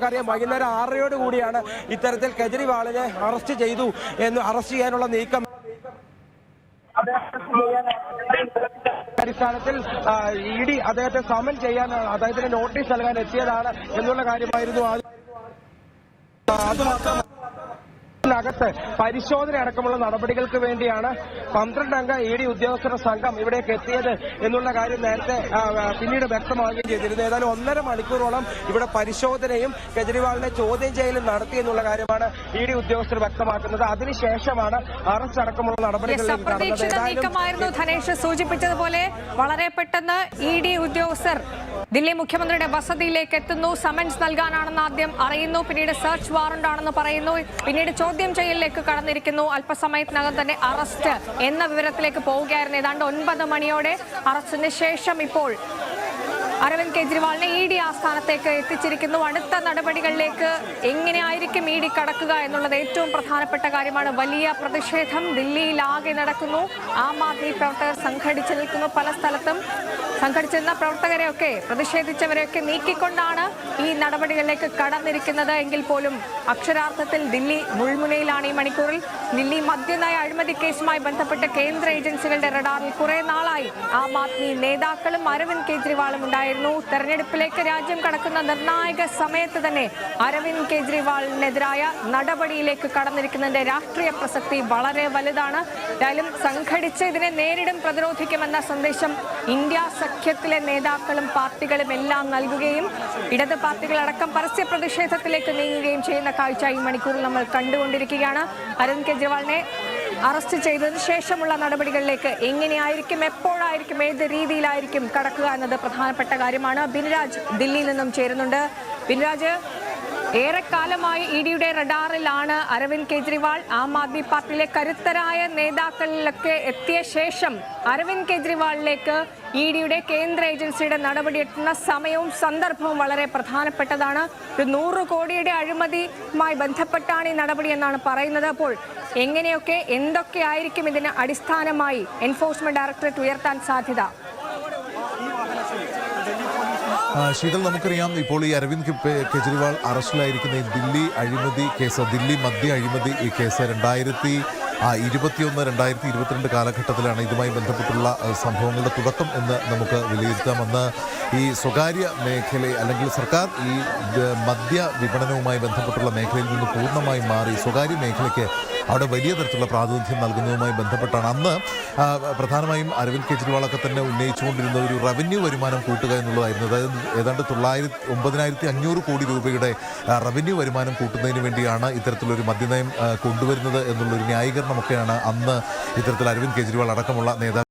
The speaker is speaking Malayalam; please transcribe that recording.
നമുക്കറിയാം വൈകുന്നേരം ആറരയോട് കൂടിയാണ് ഇത്തരത്തിൽ കെജ്രിവാളിനെ അറസ്റ്റ് ചെയ്തു എന്ന് അറസ്റ്റ് ചെയ്യാനുള്ള നീക്കം. അടിസ്ഥാനത്തിൽ ഇ ഡി അദ്ദേഹത്തെ സമൻ ചെയ്യാൻ അദ്ദേഹത്തിന് നോട്ടീസ് നൽകാൻ എത്തിയതാണ് എന്നുള്ള കാര്യമായിരുന്നു അത് മാത്രം ാകത്ത് പരിശോധന അടക്കമുള്ള നടപടികൾക്ക് വേണ്ടിയാണ് പന്ത്രണ്ടംഗ ഇ ഡി ഉദ്യോഗസ്ഥരുടെ സംഘം ഇവിടേക്ക് എത്തിയത് എന്നുള്ള കാര്യം നേരത്തെ പിന്നീട് വ്യക്തമാവുകയും ചെയ്തിരുന്നു. ഏതായാലും ഒന്നര മണിക്കൂറോളം ഇവിടെ പരിശോധനയും കെജ്രിവാളിനെ ചോദ്യം ചെയ്യലും നടത്തി എന്നുള്ള കാര്യമാണ് ഇ ഡി ഉദ്യോഗസ്ഥർ വ്യക്തമാക്കുന്നത്. അതിനുശേഷമാണ് അറസ്റ്റ് അടക്കമുള്ള നടപടികൾ ധനേഷ് സൂചിപ്പിച്ചതുപോലെ വളരെ പെട്ടെന്ന് ഇ ഡി ഉദ്യോഗസ്ഥർ ദില്ലി മുഖ്യമന്ത്രിയുടെ വസതിയിലേക്ക് എത്തുന്നു. സമൻസ് നൽകാനാണെന്ന് ആദ്യം അറിയുന്നു. പിന്നീട് സെർച്ച് വാറണ്ട് ആണെന്ന് പറയുന്നു. പിന്നീട് ചോദ്യം ചെയ്യലിലേക്ക് കടന്നിരിക്കുന്നു. അല്പസമയത്തിനകം തന്നെ അറസ്റ്റ് എന്ന വിവരത്തിലേക്ക് പോവുകയായിരുന്നു. ഏതാണ്ട് ഒൻപത് മണിയോടെ അറസ്റ്റിന് ശേഷം ഇപ്പോൾ അരവിന്ദ് കെജ്രിവാളിനെ ഇ ഡി ആസ്ഥാനത്തേക്ക് എത്തിച്ചിരിക്കുന്നു. അടുത്ത നടപടികളിലേക്ക് എങ്ങനെയായിരിക്കും ഇ ഡി കടക്കുക എന്നുള്ളത് ഏറ്റവും പ്രധാനപ്പെട്ട കാര്യമാണ്. വലിയ പ്രതിഷേധം ദില്ലിയിലാകെ നടക്കുന്നു. ആം ആദ്മി പ്രവർത്തകർ സംഘടിച്ചു നിൽക്കുന്നു പല സ്ഥലത്തും. സംഘടിച്ചിരുന്ന പ്രവർത്തകരെയൊക്കെ പ്രതിഷേധിച്ചവരെയൊക്കെ നീക്കിക്കൊണ്ടാണ് ഈ നടപടികളിലേക്ക് കടന്നിരിക്കുന്നത്. എങ്കിൽ പോലും അക്ഷരാർത്ഥത്തിൽ ദില്ലി മുൾമുനയിലാണ് ഈ മണിക്കൂറിൽ. ദില്ലി മദ്യനയ അഴിമതി കേസുമായി ബന്ധപ്പെട്ട് കേന്ദ്ര ഏജൻസികളുടെ റഡാറിൽ കുറെ നാളായി ആം ആദ്മി നേതാക്കളും അരവിന്ദ് കെജ്രിവാളും ഉണ്ടായിരുന്നു തെരഞ്ഞെടുപ്പിലേക്ക് രാജ്യം കടക്കുന്ന നിർണായക സമയത്ത് തന്നെ അരവിന്ദ് കെജ്രിവാളിനെതിരായ നടപടിയിലേക്ക് കടന്നിരിക്കുന്നതിന്റെ രാഷ്ട്രീയ പ്രസക്തി വളരെ വലുതാണ്. എന്തായാലും സംഘടിച്ച് ഇതിനെ നേരിടും പ്രതിരോധിക്കുമെന്ന സന്ദേശം ഇന്ത്യ സഖ്യത്തിലെ നേതാക്കളും പാർട്ടികളും എല്ലാം നൽകുകയും ഇടത് പാർട്ടികളടക്കം പരസ്യ പ്രതിഷേധത്തിലേക്ക് നീങ്ങുകയും ചെയ്യുന്ന കാഴ്ച ഈ മണിക്കൂറിൽ നമ്മൾ കണ്ടുകൊണ്ടിരിക്കുകയാണ്. അരവിന്ദ് കെജ്രിവാളിനെ അറസ്റ്റ് ചെയ്തതിന് ശേഷമുള്ള നടപടികളിലേക്ക് എങ്ങനെയായിരിക്കും എപ്പോഴായിരിക്കും ഏത് രീതിയിലായിരിക്കും കടക്കുക എന്നത് പ്രധാനപ്പെട്ട കാര്യമാണ്. ബിൻരാജ് ദില്ലിയിൽ നിന്നും ചേരുന്നുണ്ട്. ബിൻരാജ് ഏറെക്കാലമായി ഇ ഡിയുടെ റഡാറിലാണ് അരവിന്ദ് കെജ്രിവാൾ ആം ആദ്മി പാർട്ടിയിലെ കരുത്തരായ നേതാക്കളിലൊക്കെ എത്തിയ ശേഷം അരവിന്ദ് കെജ്രിവാളിലേക്ക് ഇ ഡിയുടെ കേന്ദ്ര ഏജൻസിയുടെ നടപടിയെത്തുന്ന സമയവും സന്ദർഭവും വളരെ പ്രധാനപ്പെട്ടതാണ്. ഒരു നൂറ് കോടിയുടെ അഴിമതിയുമായി ബന്ധപ്പെട്ടാണ് ഈ നടപടി എന്നാണ് പറയുന്നത്. അപ്പോൾ എങ്ങനെയൊക്കെ എന്തൊക്കെ ആയിരിക്കും ഇതിന് അടിസ്ഥാനമായി എൻഫോഴ്സ്മെന്റ് ഡയറക്ടറേറ്റ് ഉയർത്താൻ സാധ്യത? ആ, ശീതൽ നമുക്കറിയാം ഇപ്പോൾ ഈ അരവിന്ദ് കെജ്രിവാൾ അറസ്റ്റിലായിരിക്കുന്ന ദില്ലി അഴിമതി കേസ് ദില്ലി മദ്യ അഴിമതി കേസ് രണ്ടായിരത്തി ഇരുപത്തിയൊന്ന് രണ്ടായിരത്തി ഇരുപത്തിരണ്ട് കാലഘട്ടത്തിലാണ് ഇതുമായി ബന്ധപ്പെട്ടുള്ള ആ, സംഭവങ്ങളുടെ തുടക്കം എന്ന് നമുക്ക് വിലയിരുത്താമെന്ന് ഈ സ്വകാര്യ മേഖല അല്ലെങ്കിൽ സർക്കാർ ഈ മദ്യ വിപണനവുമായി ബന്ധപ്പെട്ടുള്ള മേഖലയിൽ നിന്ന് പൂർണമായി മാറി സ്വകാര്യ മേഖലയ്ക്ക് അവിടെ വലിയ തരത്തിലുള്ള പ്രാതിനിധ്യം നൽകുന്നതുമായി ബന്ധപ്പെട്ടാണ്. അന്ന് പ്രധാനമായും അരവിന്ദ് കെജ്രിവാളൊക്കെ തന്നെ ഉന്നയിച്ചുകൊണ്ടിരുന്ന ഒരു റവന്യൂ വരുമാനം കൂട്ടുക എന്നുള്ളതായിരുന്നു. അതായത് ഏതാണ്ട് തൊള്ളായിരത്തി ഒമ്പതിനായിരത്തി അഞ്ഞൂറ് കോടി രൂപയുടെ റവന്യൂ വരുമാനം കൂട്ടുന്നതിന് വേണ്ടിയാണ് ഇത്തരത്തിലൊരു മദ്യനയം കൊണ്ടുവരുന്നത് എന്നുള്ളൊരു ന്യായീകരണമൊക്കെയാണ് അന്ന് ഇത്തരത്തിൽ അരവിന്ദ് കെജ്രിവാൾ അടക്കമുള്ള നേതാക്കൾ